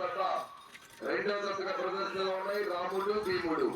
జత రెండో జతగా ప్రదర్శనలో ఉన్నాయి రాముడు భీముడు.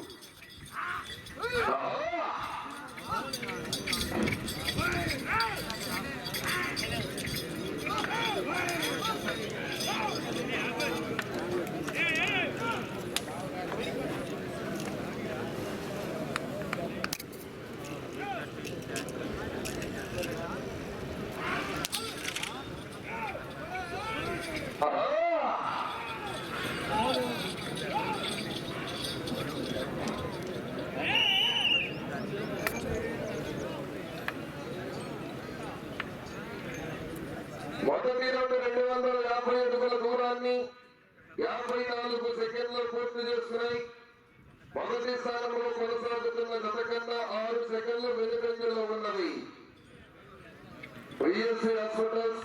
హాస్పిటల్స్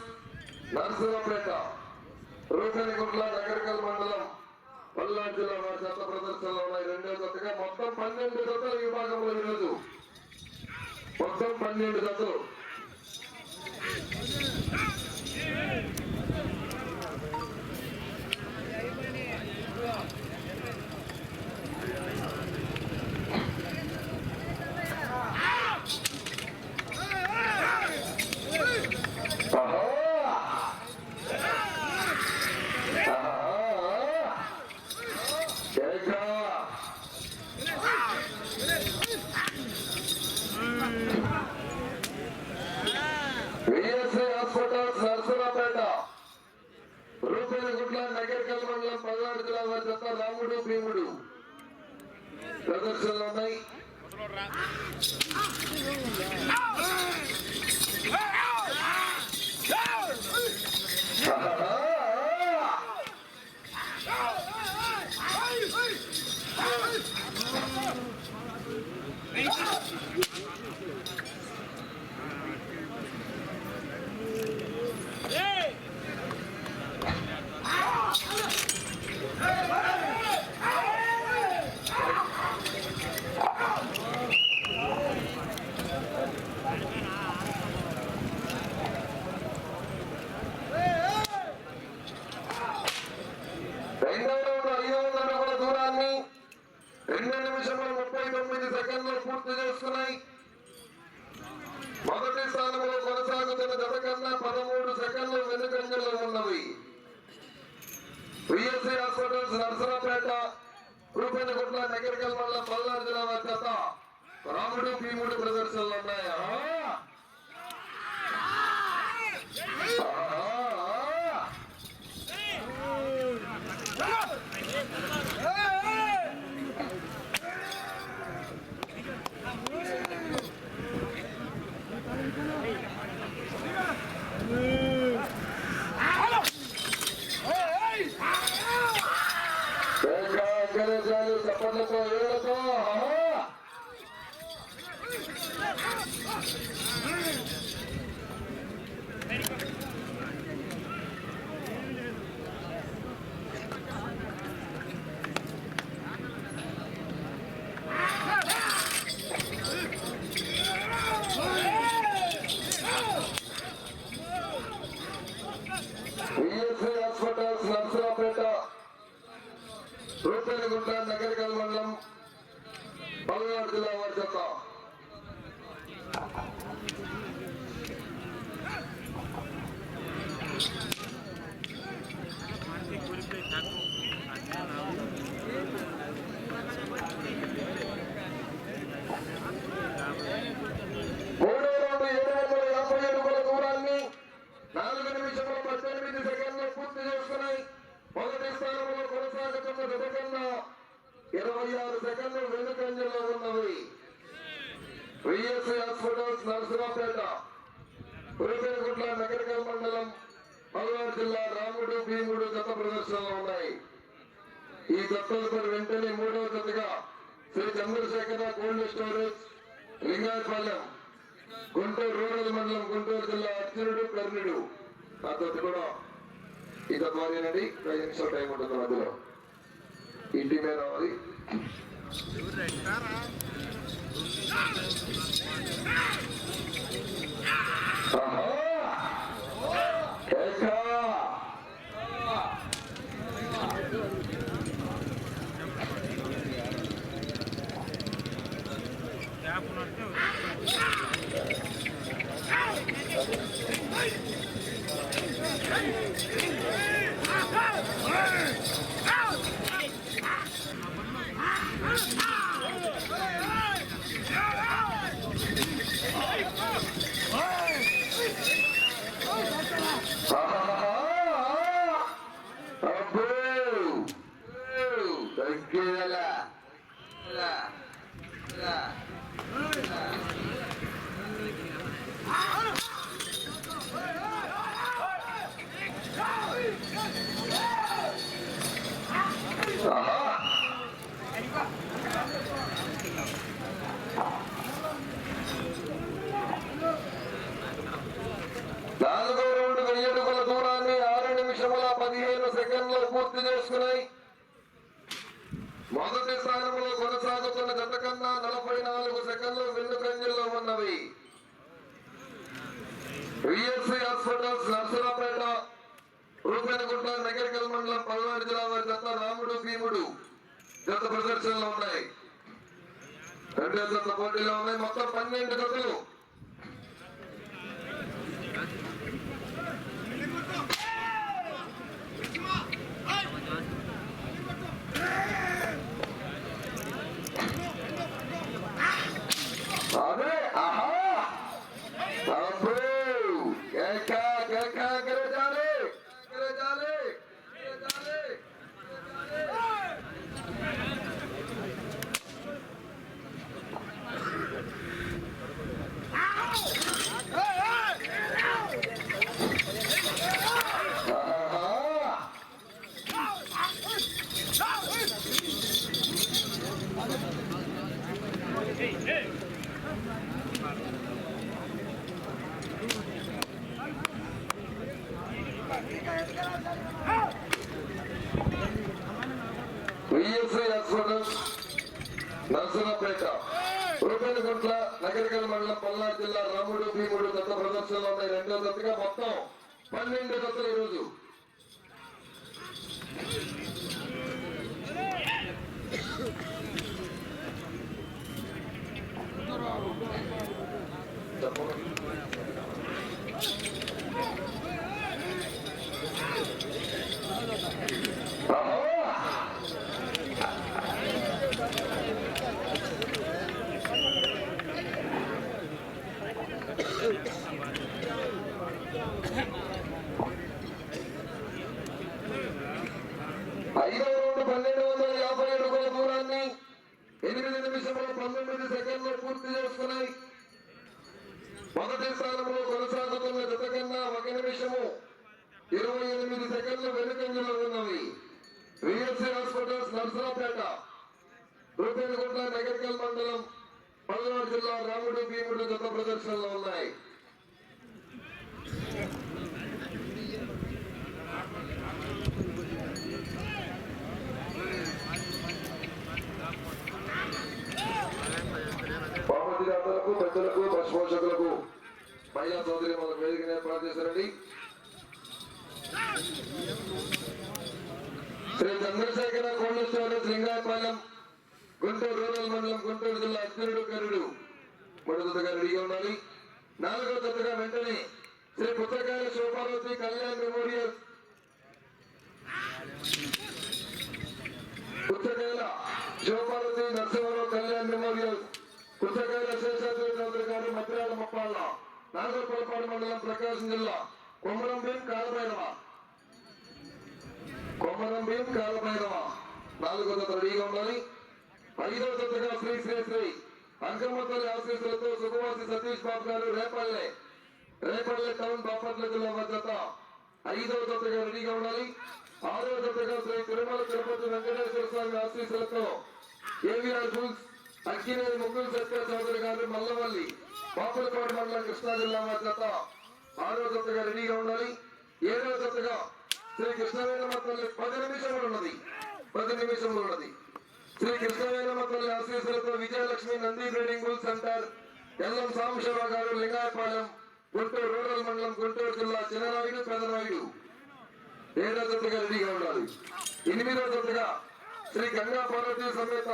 నర్సులపేట రూకనిగుట్ల నగరికల్ మండలం పల్నాడు జిల్లా వారి చెత్త ప్రదర్శనలో ఉన్నాయి. రెండో జతగా మొత్తం పన్నెండు జతల విభాగంలో ఈరోజు. మొత్తం పన్నెండు జతలు రాముడు భీముడు ప్రదర్శనలు ఉన్నాయా? చప్పట్లతో ఏడుతో పద్ధతి కూడా ఇక ఒక ఐదు నిమిషాలు టైం ఉంటుంది మధ్యలో. ఇంటి మీద రావాలి. ఆహా. చేసుకున్నాయి మొదటి స్థానంలో కొనసాగుతున్న జత కన్నా నలభై నాలుగు సెకండ్లు వెన్నుకంజల్లో ఉన్నవి. విఎస్సి హాస్పిటల్స్ నర్సరాపేట రూపేనగుంట నగరికల్ మండలం పల్నాడు జిల్లా వారి జత రాముడు భీముడు జత ప్రదర్శనలో ఉన్నాయి. రెండు జత పోటీలో ఉన్నాయి. మొత్తం పన్నెండు జతలు అదే ఆహా అబ్బో కేక కేక గిరజాలి గిరజాలి గిరజాలి ఆహా విఎస్ఐ హాస్పిటల్ నర్సరాపేట రూపాయలగుంట్ల నగరికల్ మండలం పల్నాడు జిల్లా రాముడు భీముడు దత్త ప్రదర్శనలో ఉన్నాయి. రెండో దత్తగా మొత్తం పన్నెండు దత్తలు ఈరోజు. ఆహా! ఐదో రౌండ్ పన్నెండు వందల యాభై అడుగుల దూరాన్ని ఎనిమిది నిమిషముల పంతొమ్మిది సెకండ్లు పూర్తి చేసుకున్నాయి మొదటి స్థానంలో కొనసాగుతున్న జత కన్నా ఒక నిమిషము ఇరవై ఎనిమిది సెకండ్లు వెనుకంజలో ఉన్నవి విఎస్సి హాస్పిటల్స్ నర్సరాపేట రూపేనగుంట నగర్కల్ మండలం పల్నాడు జిల్లా రాముడు భీముడు జత ప్రదర్శనలో ఉన్నాయి పార్వతీ దాతలకు పెద్దలకు బస్ పోషకులకు మహిళా సోదరి మన వేదిక ఏర్పాటు చేశారండి శ్రీ చంద్రశేఖర కోల్డ్ శ్రీంగారపాలెం గుంటూరు రూరల్ మండలం గుంటూరు జిల్లా అర్జునుడు కరుడు మూడో జతగా రెడీగా ఉండాలి. నాలుగో జతగా వెంటనే శ్రీ పుస్తకాల శోభావతి కళ్యాణ్ మెమోరియల్ పుస్తకాల శోభావతి నరసింహరావు కళ్యాణ్ మెమోరియల్ పుస్తకాల శేషాద్రి చౌదరి గారు మద్రాల మప్పాళ్ళ నాగర్పలపాడు మండలం ప్రకాశం జిల్లా కొమరం భీం కాలభైరవ. కొమరం భీం కాలభైరవ. నాలుగో జత రెడీగా ఉండాలి. ఐదో జతగా శ్రీ శ్రీ శ్రీ అంకమ్మ తల్లి ఆశీస్సులతో సుఖవాసి సతీష్ బాబు గారు రేపల్లె రేపల్లె టౌన్ బాపట్ల జిల్లా వద్ద ఐదో జతగా రెడీగా ఉండాలి. ఆరో జతగా శ్రీ తిరుమల తిరుపతి వెంకటేశ్వర స్వామి ఆశీస్సులతో ఏవిఆర్ ఫుల్స్ అక్కినేని ముగ్గురు సత్య చౌదరి గారు మల్లవల్లి బాపులపాడు మండలం కృష్ణా జిల్లా వద్ద ఆరో జతగా రెడీగా ఉండాలి. ఏడో జతగా శ్రీ కృష్ణవేణమ్మ తల్లి పది నిమిషములు ఉన్నది. పది నిమిషములు ఉన్నది. శ్రీ కృష్ణవేణమ్మ తల్లి ఆశీస్సులతో Vijayalakshmi Nandi breeding Gul centre LM Sambasiva Rao గారు లింగాయపాలెం గుంటూరు రూరల్ మండలం గుంటూరు జిల్లా చిన్ననాయుడు పెదనాయుడు. ఏడో జతగా రెడీగా ఉండాలి. ఎనిమిదో జతగా శ్రీ గంగా పార్వతీ సమేత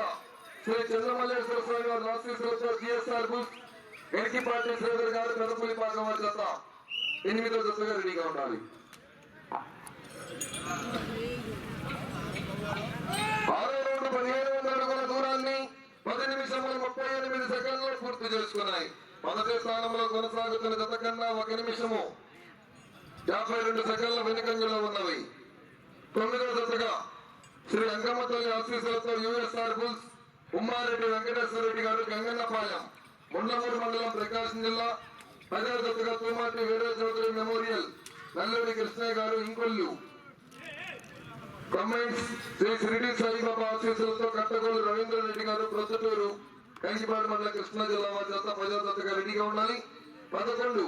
శ్రీ చంద్రమల్లేశ్వర స్వామి వారి ఆశీస్సులతో జిఎస్ఆర్ ఎన్టీ వెనకిపాటి శ్రీధర్ గారు పెదపులి పాకం వారి జత ఎనిమిదో జతగా రెడీగా ఉండాలి. ఆరో పదిహేను వందల అడుగుల దూరాన్ని పది నిమిషముల ముప్పై ఎనిమిది సెకండ్లు పూర్తి చేసుకున్నాయి. మొదటి స్థానంలో కొనసాగుతున్న గత కన్నా ఒక నిమిషము యాభై రెండు సెకండ్ల వెనుకంజలో ఉన్నవి. తొమ్మిదో జతగా శ్రీ అంకమ్మ తల్లి ఆశీస్సులతో యుఎస్ఆర్ బుల్స్ ఉమ్మారెడ్డి వెంకటేశ్వర రెడ్డి గారు గంగన్నపాలెం ముండమూరు మండలం ప్రకాశం జిల్లా పదవ దత్తగా తూమాటి వీరే చౌదరి మెమోరియల్ నల్లూరి కృష్ణయ్య గారు ఇంకొల్లు. కమెంట్స్ శ్రీ షిరిడి సాయిబాబా ఆశీస్సులతో కట్టగోలు రవీంద్ర రెడ్డి గారు ప్రొద్దుటూరు కంకిపాడు మండల కృష్ణా జిల్లా వారి చేత ప్రజాదత్తగా దత్తగా రెడీగా ఉండాలి. పదకొండు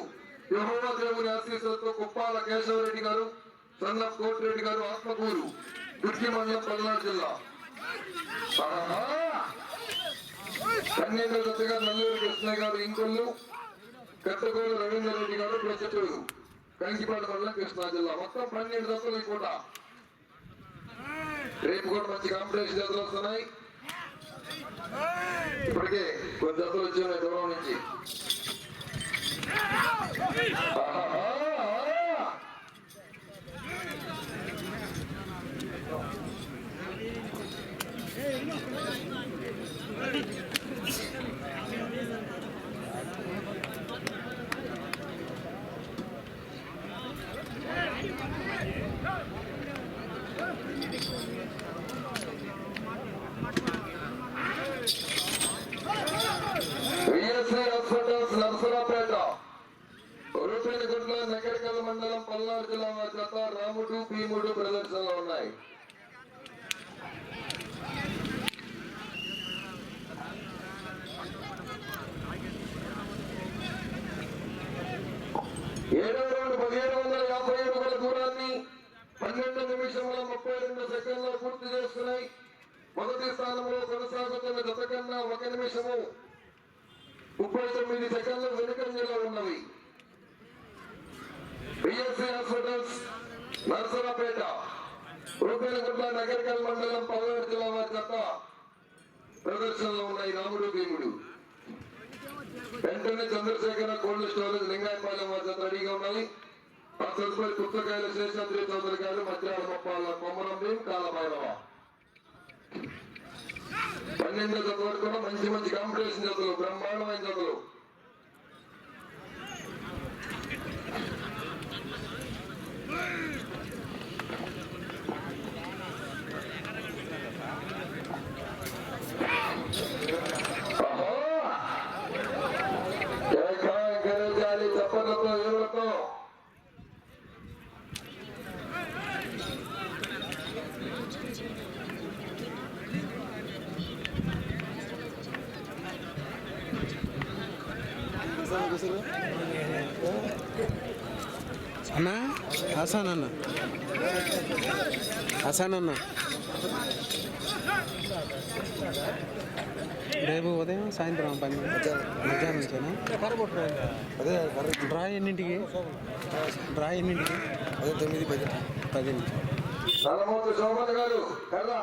యహోవా దేవుని ఆశీస్సులతో కుప్పాల కేశవరెడ్డి గారు సన్న కోటిరెడ్డి గారు ఆత్మకూరు దుర్గి మండలం పల్నాడు జిల్లా. ఆహా! దత్త గారు నల్లూరు కృష్ణ గారు ఇంకొల్లు కట్టగోలు రవీంద్ర రెడ్డి గారు ప్రొద్దుటూరు కంకిపాడు మండలం కృష్ణా జిల్లా. మొత్తం పన్నెండు దత్తలు ఈ పూట. రేపు కూడా మంచి కాంపిటీషన్ జతలు వస్తున్నాయి. ఇప్పటికే కొన్ని జతలు వచ్చాయి దూరం నుంచి. ఆహాహా! విఎస్ఐ హాస్పిటల్స్ నర్సరాపేట రూపేణగుంట్ల నగరికల్ మండలం పల్నాడు జిల్లా వారి జత రాముడు భీముడు ప్రదర్శనలో ఉన్నాయి ఏడవ రౌండ్ పదిహేడు వందల యాభై అడుగుల దూరాన్ని పన్నెండు నిమిషముల ముప్పై రెండు సెకండ్లు పూర్తి చేసుకున్నాయి మొదటి స్థానంలో కొనసాగుతున్న గత కన్నా ఒక నిమిషము ముప్పై తొమ్మిది సెకండ్లు వెనుకంజలో ఉన్నవి. బిఎస్సి హాస్పిటల్స్ నర్సరాపేట రూపాయలగుట్ల నగరికల్ మండలం పల్నాడు జిల్లా వారి గత ప్రదర్శనలో ఉన్నాయి రాముడు భీముడు. వెంటనే చంద్రశేఖర కోల్డ్ స్టోరేజ్ లింగాయపాలెం వారి జత రెడీగా ఉన్నాయి ఆ తదుపరి పుస్తకాయల శేషాద్రి చౌదరి గారు మధ్యాహ్న మొప్పాల కొమరం భీం కాలభైరవ పన్నెండో జత వరకు కూడా మంచి మంచి కాంపిటీషన్ జతలు బ్రహ్మాండమైన జతలు హసాన్ అన్న హసాన్ అన్న రేపు ఉదయం సాయంత్రం పని మధ్యాహ్నం నుంచేనా? అదే డ్రా ఎన్నింటికి? డ్రా ఎన్నింటికి? అదే తొమ్మిది పది. పది నల్లమూర్తి శోభన్ గారు కదా.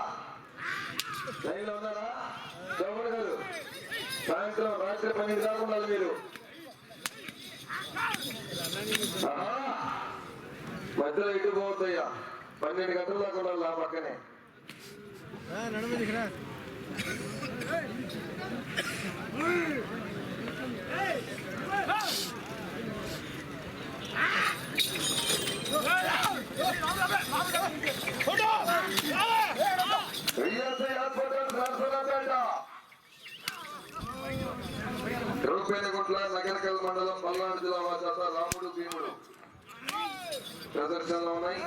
లైన్లో ఉన్నారా? శోభన్ గారు సాయంత్రం రాత్రి పన్నెండు దాకా ఉండాలి మీరు! మధ్యలో ఇటు పోవద్దయ్యా పన్నెండు గంటల దాకా ఉండాలి ఆ పక్కనే విఎస్ఐ హాస్పిటల్ నర్సరాపేట రూపేణగుట్ల నగరకల్ మండలం పల్నాడు జిల్లా వారి జత రాముడు భీముడు ప్రదర్శనలో ఉన్నాయి!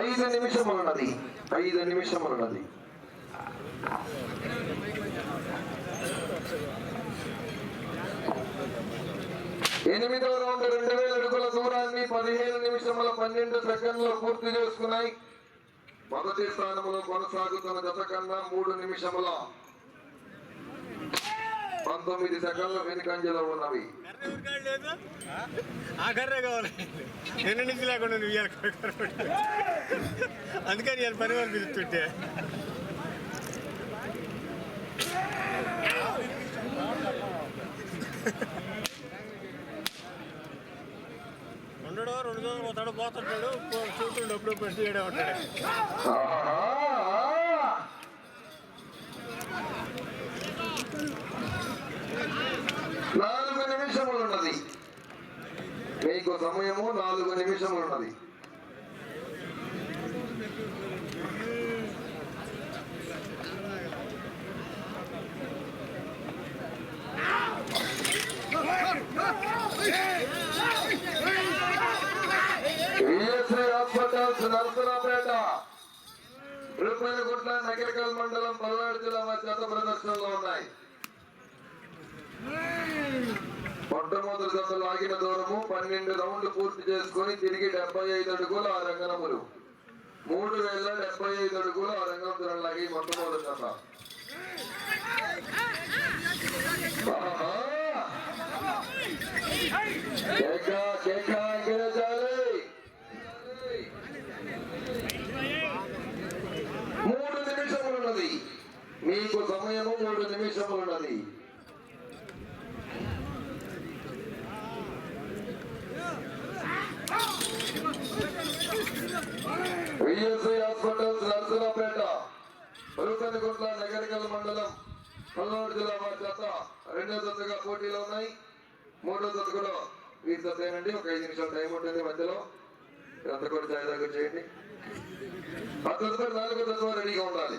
ఐదు నిమిషములున్నది. ఐదు నిమిషములున్నది. ఎనిమిదవ రౌండ్ రెండు వేల అడుగుల దూరాన్ని పదిహేను నిమిషముల పన్నెండు సెకండ్లు పూర్తి చేసుకున్నాయి. మొదటి స్థానంలో కొనసాగుతున్న గత కన్నా మూడు నిమిషముల పంతొమ్మిది సెకండ్ల వెనుకంజలో ఉన్నవి. లేదు ఎన్ని నుంచి లేకుండా నువ్వు అందుకని నేను పని వాళ్ళు పిలుస్తుంటే. Ha ha ha. పోతాడు రెండు రోజులు పోతాడు పోతుంటాడు చూస్తుండే అప్పుడు పెట్టి చేయడం ఉంటాడు నాలుగు నిమిషములు ఉన్నది మీకు సమయము నాలుగు నిమిషములు ఉన్నది విఎస్ఐ హాస్పిటల్స్ నరసరాపేట రూపాయలగుట్ల నగరికల్ మండలం పల్నాడు జిల్లా చేత ప్రదర్శనలో ఉన్నాయి. మొట్టమొదటి దశలు ఆగిన దూరము పన్నెండు రౌండ్లు పూర్తి చేసుకుని తిరిగి డెబ్బై ఐదు అడుగులు ఆ రంగనములు మూడు వేల డెబ్బై ఐదు అడుగులు ఆ రంగం దూరం మొట్టమొదటి దశ. కేకా కేకా అంగరజాలి మూడు నిమిషములున్నది మీకు సమయము మూడు నిమిషములున్నది విఎస్ఐ హాస్పిటల్స్ నరసరాపేట పరుకనగుంట్ల నగరికల్ మండలం పల్నాడు జిల్లా వారి చేత రెండో దశగా పోటీలో ఉన్నాయి. మూడో దశ కూడా వీరి దశేనండి ఒక ఐదు నిమిషాలు టైం ఉంటుంది మధ్యలో. ఇదంతా కూడా జాయి దగ్గర చేయండి. ఆ తదుపరి నాలుగో దశ రెడీగా ఉండాలి.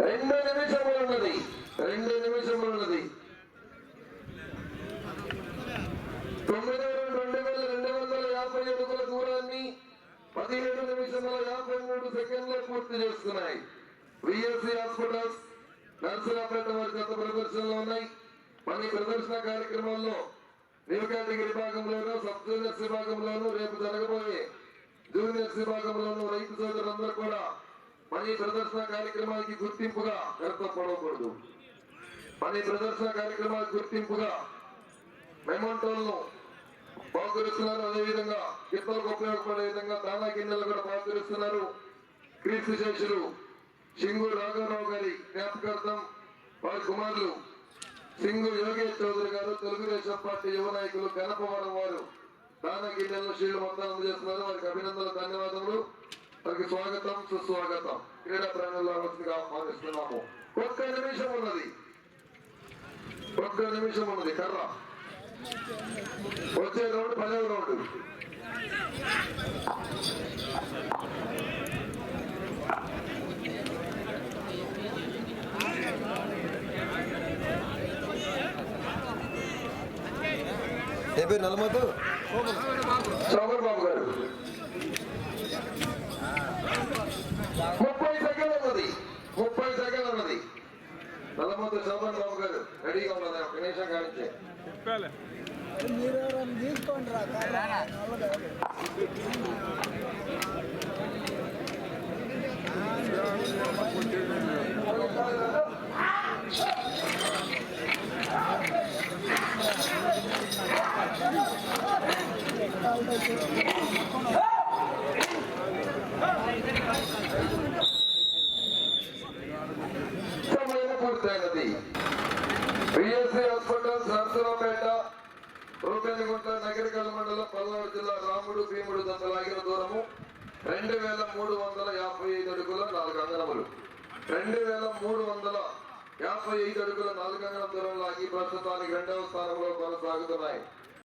రెండు నిమిషములు ఉన్నది రెండు నిమిషములు ఉన్నది తొమ్మిది రెండు రెండు వేల రెండు వందల యాభై అడుగుల దూరాన్ని పదిహేడు నిమిషముల యాభై మూడు సెకండ్లు పూర్తి చేస్తున్నాయి విఎస్సి హాస్పిటల్స్ నర్సులపేట వారి గత ప్రదర్శనలో ఉన్నాయి. మన ప్రదర్శన కార్యక్రమంలో న్యూ కేటగిరీ విభాగంలోనూ సబ్ జూనియర్స్ విభాగంలోనూ రేపు జరగబోయే జూనియర్స్ విభాగంలోనూ రైతు సోదరులందరూ కూడా మన ప్రదర్శన కార్యక్రమానికి గుర్తింపుగా ఏర్పడకూడదు మన ప్రదర్శన కార్యక్రమానికి గుర్తింపుగా మెమంటోలను బాగురుస్తున్నారు అదేవిధంగా ఇతరులకు ఉపయోగపడే విధంగా దానా గిన్నెలు కూడా బాగురుస్తున్నారు క్రీస్తు సింగు రాఘవరావు గారి జ్ఞాపకార్థం వారి కుమారులు సింగు యోగేష్ చౌదరి గారు తెలుగుదేశం పార్టీ యువ నాయకులు గణపవరం వారు దాన గిన్నెలను షీల్డ్ మొత్తం చేస్తున్నారు వారికి అభినందనలు ధన్యవాదములు. వారికి స్వాగతం సుస్వాగతం. క్రీడా ప్రాణుల్లో రావాల్సిందిగా ఆహ్వానిస్తున్నాము ఒక్క నిమిషం ఉన్నది. ఒక్క నిమిషం ఉన్నది. కర్ర. వచ్చే రౌండ్ పదవ రౌండ్. ఏ పేరు నల్లమతు? శోభన్ బాబు గారు. ముప్పై సెకండ్ ఉన్నది. ముప్పై సెకండ్ ఉన్నది. నల్లమూత శోభన్ బాబు గారు రెడీగా ఉన్నది ఒక నిమిషం కానిచ్చే సమయం పూర్తయినది బిఎస్సి హాస్పిటల్స్ నర్సరాపేట రూపేణగుంట నగరికల్ మండలం పల్నాడు జిల్లా రాముడు భీముడు దశలాగిన దూరము రెండు వేల మూడు వందల యాభై ఐదు అడుగుల నాలుగు అంగనములు రెండు వేల మూడు వందల యాభై ఐదు అడుగుల నాలుగు అంగనం దూరం లాగి ప్రస్తుతానికి రెండవ స్థానంలో కొనసాగుతున్నాయి.